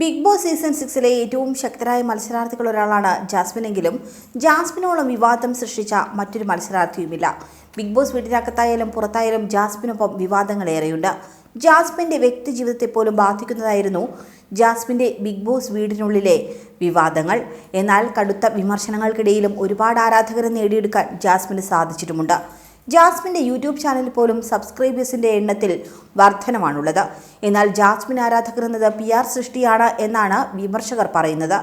Big boss season സിക്സിലെ ഏറ്റവും ശക്തരായ മത്സരാർത്ഥികൾ ഒരാളാണ് ജാസ്മിനെങ്കിലും ജാസ്മിനോളം വിവാദം സൃഷ്ടിച്ച മറ്റൊരു മത്സരാർത്ഥിയുമില്ല. ബിഗ് ബോസ് വീട്ടിനകത്തായാലും പുറത്തായാലും ജാസ്മിനൊപ്പം വിവാദങ്ങളേറെയുണ്ട് ജാസ്മിന്റെ വ്യക്തി ജീവിതത്തെ പോലും ബാധിക്കുന്നതായിരുന്നു ജാസ്മിന്റെ ബിഗ് ബോസ് വീടിനുള്ളിലെ വിവാദങ്ങൾ. എന്നാൽ കടുത്ത വിമർശനങ്ങൾക്കിടയിലും ഒരുപാട് ആരാധകരെ നേടിയെടുക്കാൻ ജാസ്മിന് സാധിച്ചിട്ടുമുണ്ട്. ജാസ്മിന്റെ യൂട്യൂബ് ചാനൽ പോലും സബ്സ്ക്രൈബേഴ്സിന്റെ എണ്ണത്തിൽ വർധനമാണുള്ളത്. എന്നാൽ ജാസ്മിൻ ആരാധകർ എന്നത് പി ആർ സൃഷ്ടിയാണ് എന്നാണ് വിമർശകർ പറയുന്നത്.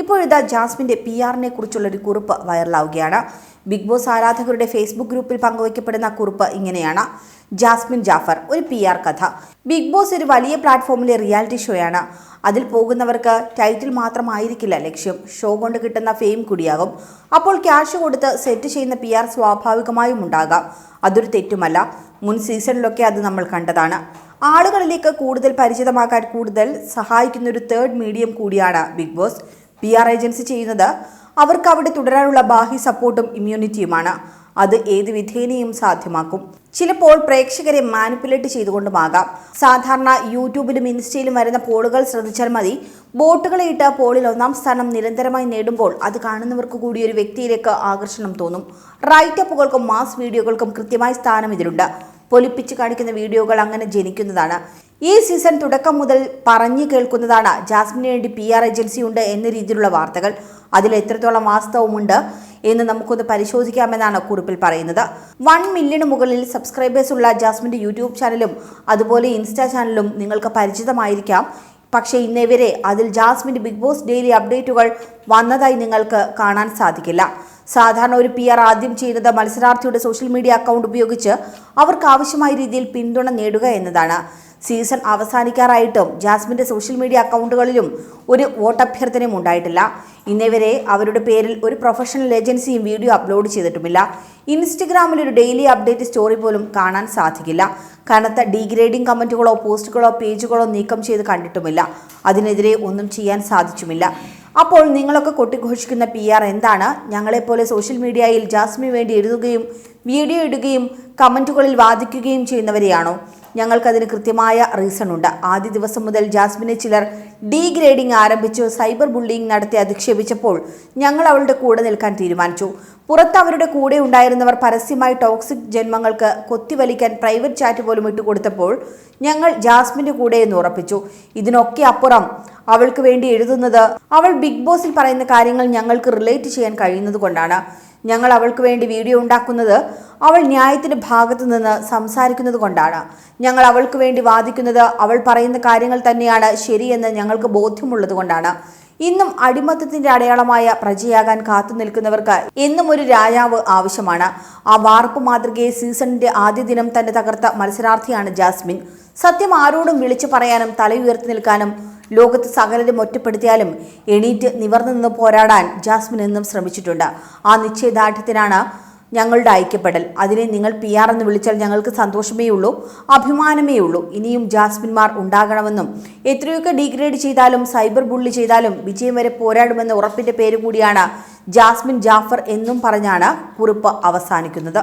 ഇപ്പോഴിതാ ജാസ്മിന്റെ പി ആറിനെ കുറിച്ചുള്ളൊരു കുറിപ്പ് വൈറലാവുകയാണ്. ബിഗ് ബോസ് ആരാധകരുടെ ഫേസ്ബുക്ക് ഗ്രൂപ്പിൽ പങ്കുവയ്ക്കപ്പെടുന്ന കുറിപ്പ് ഇങ്ങനെയാണ്. ജാസ്മിൻ ജാഫർ ഒരു പി ആർ കഥ. ബിഗ് ബോസ് ഒരു വലിയ പ്ലാറ്റ്ഫോമിലെ റിയാലിറ്റി ഷോയാണ്. അതിൽ പോകുന്നവർക്ക് ടൈറ്റിൽ മാത്രമായിരിക്കില്ല ലക്ഷ്യം. ഷോ കൊണ്ട് കിട്ടുന്ന ഫെയിം കൂടിയാകും. അപ്പോൾ ക്യാഷ് കൊടുത്ത് സെറ്റ് ചെയ്യുന്ന പി ആർ സ്വാഭാവികമായും ഉണ്ടാകാം. അതൊരു തെറ്റുമല്ല. മുൻ സീസണിലൊക്കെ അത് നമ്മൾ കണ്ടതാണ്. ആളുകളിലേക്ക് കൂടുതൽ പരിചിതമാക്കാൻ കൂടുതൽ സഹായിക്കുന്ന ഒരു തേർഡ് മീഡിയം കൂടിയാണ് Bigg Boss. P R agency ചെയ്യുന്നത് അവർക്ക് അവിടെ തുടരാനുള്ള ബാഹ്യ സപ്പോർട്ടും ഇമ്മ്യൂണിറ്റിയുമാണ്. അത് ഏത് വിധേനയും സാധ്യമാക്കും. ചിലപ്പോൾ പ്രേക്ഷകരെ മാനിപ്പുലേറ്റ് ചെയ്തുകൊണ്ടുമാകാം. സാധാരണ യൂട്യൂബിലും ഇൻസ്റ്റയിലും വരുന്ന പോളുകൾ ശ്രദ്ധിച്ചാൽ മതി. ബോട്ടുകളെ ഇട്ട് പോളിൽ ഒന്നാം സ്ഥാനം നിരന്തരമായി നേടുമ്പോൾ അത് കാണുന്നവർക്ക് കൂടി ഒരു വ്യക്തിയിലേക്ക് ആകർഷണം തോന്നും. റൈറ്റപ്പുകൾക്കും മാസ് വീഡിയോകൾക്കും കൃത്യമായ സ്ഥാനം ഇതിലുണ്ട്. പൊലിപ്പിച്ച് കാണിക്കുന്ന വീഡിയോകൾ അങ്ങനെ ജനിക്കുന്നതാണ്. ഈ സീസൺ തുടക്കം മുതൽ പറഞ്ഞു കേൾക്കുന്നതാണ്. ജാസ്മിന് വേണ്ടി പി ആർ ഏജൻസി ഉണ്ട് എന്ന രീതിയിലുള്ള വാർത്തകൾ. അതിൽ എത്രത്തോളം വാസ്തവമുണ്ട് എന്ന് നമുക്കൊന്ന് പരിശോധിക്കാമെന്നാണ് കുറിപ്പിൽ പറയുന്നത്. വൺ മില്യണ് മുകളിൽ സബ്സ്ക്രൈബേഴ്സ് ഉള്ള ജാസ്മിന്റെ യൂട്യൂബ് ചാനലും അതുപോലെ ഇൻസ്റ്റാ ചാനലും നിങ്ങൾക്ക് പരിചിതമായിരിക്കാം. പക്ഷേ ഇന്നേവരെ അതിൽ ജാസ്മിന്റെ ബിഗ് ബോസ് ഡെയിലി അപ്ഡേറ്റുകൾ വന്നതായി നിങ്ങൾക്ക് കാണാൻ സാധിക്കില്ല. സാധാരണ ഒരു പി ആർ ആദ്യം ചെയ്യുന്നത് മത്സരാർത്ഥിയുടെ സോഷ്യൽ മീഡിയ അക്കൗണ്ട് ഉപയോഗിച്ച് അവർക്ക് ആവശ്യമായ രീതിയിൽ പിന്തുണ നേടുക എന്നതാണ്. സീസൺ അവസാനിക്കാറായിട്ടും ജാസ്മിന്റെ സോഷ്യൽ മീഡിയ അക്കൗണ്ടുകളിലും ഒരു വോട്ടഭ്യർത്ഥനയും ഉണ്ടായിട്ടില്ല. ഇന്നേവരെ അവരുടെ പേരിൽ ഒരു പ്രൊഫഷണൽ ഏജൻസിയും വീഡിയോ അപ്ലോഡ് ചെയ്തിട്ടുമില്ല. ഇൻസ്റ്റഗ്രാമിൽ ഒരു ഡെയിലി അപ്ഡേറ്റ് സ്റ്റോറി പോലും കാണാൻ സാധിക്കില്ല. കനത്ത ഡീഗ്രേഡിംഗ് കമന്റുകളോ പോസ്റ്റുകളോ പേജുകളോ നീക്കം ചെയ്ത് കണ്ടിട്ടുമില്ല. അതിനെതിരെ ഒന്നും ചെയ്യാൻ സാധിച്ചുമില്ല. അപ്പോൾ നിങ്ങളൊക്കെ കൊട്ടിഘോഷിക്കുന്ന പി ആർ എന്താണ്? ഞങ്ങളെപ്പോലെ സോഷ്യൽ മീഡിയയിൽ ജാസ്മിന് വേണ്ടി എഴുതുകയും വീഡിയോ ഇടുകയും കമന്റുകളിൽ വാദിക്കുകയും ചെയ്യുന്നവരെയാണോ? ഞങ്ങൾക്കതിന് കൃത്യമായ റീസൺ ഉണ്ട്. ആദ്യ ദിവസം മുതൽ ജാസ്മിനെ ചിലർ ഡീഗ്രേഡിംഗ് ആരംഭിച്ചു സൈബർ ബുള്ളിംഗ് നടത്തി അധിക്ഷേപിച്ചപ്പോൾ ഞങ്ങൾ അവളുടെ കൂടെ നിൽക്കാൻ തീരുമാനിച്ചു. പുറത്ത് അവരുടെ കൂടെ ഉണ്ടായിരുന്നവർ പരസ്യമായി ടോക്സിക് ജന്മങ്ങൾക്ക് കൊത്തിവലിക്കാൻ പ്രൈവറ്റ് ചാറ്റ് പോലും ഇട്ടുകൊടുത്തപ്പോൾ ഞങ്ങൾ ജാസ്മിന്റെ കൂടെ എന്ന് ഉറപ്പിച്ചു. ഇതിനൊക്കെ അപ്പുറം അവൾക്ക് വേണ്ടി എഴുതുന്നത് അവൾ ബിഗ് ബോസിൽ പറയുന്ന കാര്യങ്ങൾ ഞങ്ങൾക്ക് റിലേറ്റ് ചെയ്യാൻ കഴിയുന്നത് കൊണ്ടാണ്. ഞങ്ങൾ അവൾക്ക് വേണ്ടി വീഡിയോ ഉണ്ടാക്കുന്നത് അവൾ ന്യായത്തിന്റെ ഭാഗത്തു നിന്ന് സംസാരിക്കുന്നത് കൊണ്ടാണ്. ഞങ്ങൾ അവൾക്ക് വേണ്ടി വാദിക്കുന്നത് അവൾ പറയുന്ന കാര്യങ്ങൾ തന്നെയാണ് ശരിയെന്ന് ഞങ്ങൾക്ക് ബോധ്യമുള്ളത് കൊണ്ടാണ്. ഇന്നും അടിമത്തത്തിന്റെ അടയാളമായ പ്രജയാകാൻ കാത്തു നിൽക്കുന്നവർക്ക് എന്നും ഒരു രാജാവ് ആവശ്യമാണ്. ആ വാർപ്പ് മാതൃകയെ സീസണിന്റെ ആദ്യ ദിനം തന്നെ തകർത്ത മത്സരാർത്ഥിയാണ് ജാസ്മിൻ. സത്യം ആരോടും വിളിച്ചു പറയാനും തലയുയർത്തി നിൽക്കാനും ലോകത്ത് സകലരും ഒറ്റപ്പെടുത്തിയാലും എണീറ്റ് നിവർന്നു നിന്ന് പോരാടാൻ ജാസ്മിൻ എന്നും ശ്രമിച്ചിട്ടുണ്ട്. ആ നിശ്ചയദാർഢ്യത്തിനാണ് ഞങ്ങളുടെ ഐക്യപ്പെടൽ. അതിനെ നിങ്ങൾ പി ആർ എന്ന് വിളിച്ചാൽ ഞങ്ങൾക്ക് സന്തോഷമേ ഉള്ളൂ അഭിമാനമേ ഉള്ളൂ. ഇനിയും ജാസ്മിൻമാർ ഉണ്ടാകണമെന്നും എത്രയൊക്കെ ഡീഗ്രേഡ് ചെയ്താലും സൈബർ ബുള്ളി ചെയ്താലും വിജയം വരെ പോരാടുമെന്ന ഉറപ്പിന്റെ പേര് കൂടിയാണ് ജാസ്മിൻ ജാഫർ എന്നും പറഞ്ഞാണ് കുറിപ്പ് അവസാനിക്കുന്നത്.